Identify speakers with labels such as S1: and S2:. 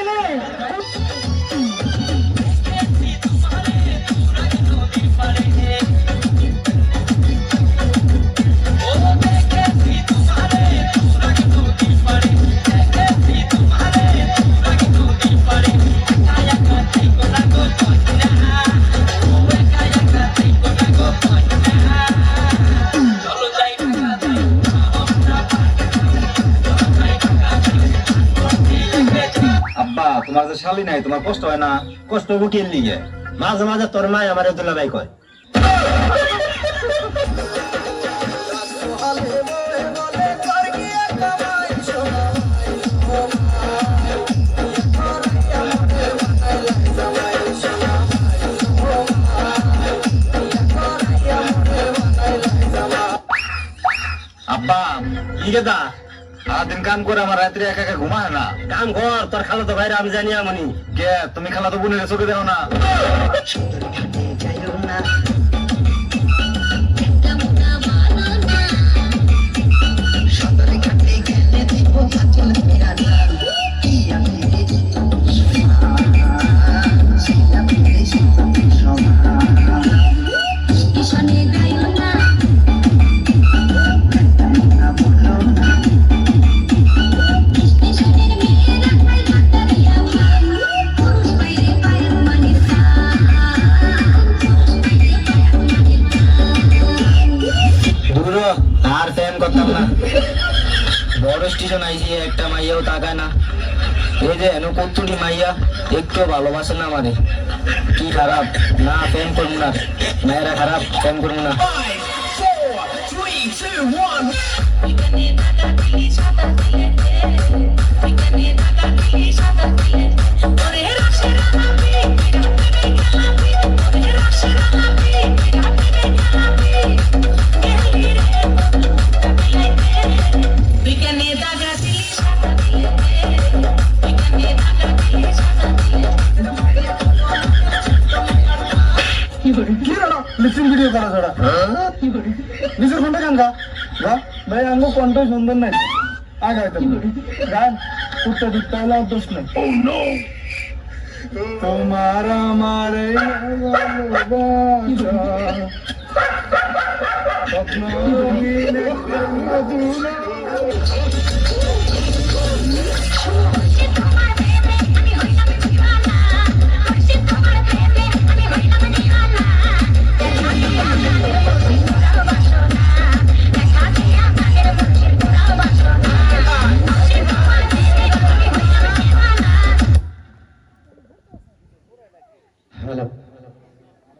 S1: っ
S2: て তোমার যে শালি নাই, তোমার কষ্ট হয় না?
S3: কষ্ট বুকির লিগে? মাঝে মাঝে তোর মাই আমার দুলা ভাই কয়।
S2: আব্বা
S3: লিগে দা
S2: সারাদিন কাম করে আমার রাত্রে একা একা ঘুমায় না।
S3: কাম কর তোর খালো তো ভাইরা আমি জানি আমি
S2: কে? তুমি খালা তো বোনের চোখে দেও না।
S3: আর ফ্যান করতাম না। বড় স্টেশন আইসি একটা মাইয়াও তাকায় না। এই যে এনো কত্তুরি মাইয়া একটু ভালোবাসে না আমারে। কি খারাপ? না ফ্যান করব না। মেয়েরা খারাপ ফ্যান করব না।
S1: লিপসিং ভিডিও করা ছাড়া নিজের কণ্ঠ গান গা? গা? ভাই আঙ্গো কণ্ঠ সুন্দর নাই। আগে হয়তো গান উঠতে দিতে হলে আর দোষ নেই। তোমার আমার স্বপ্ন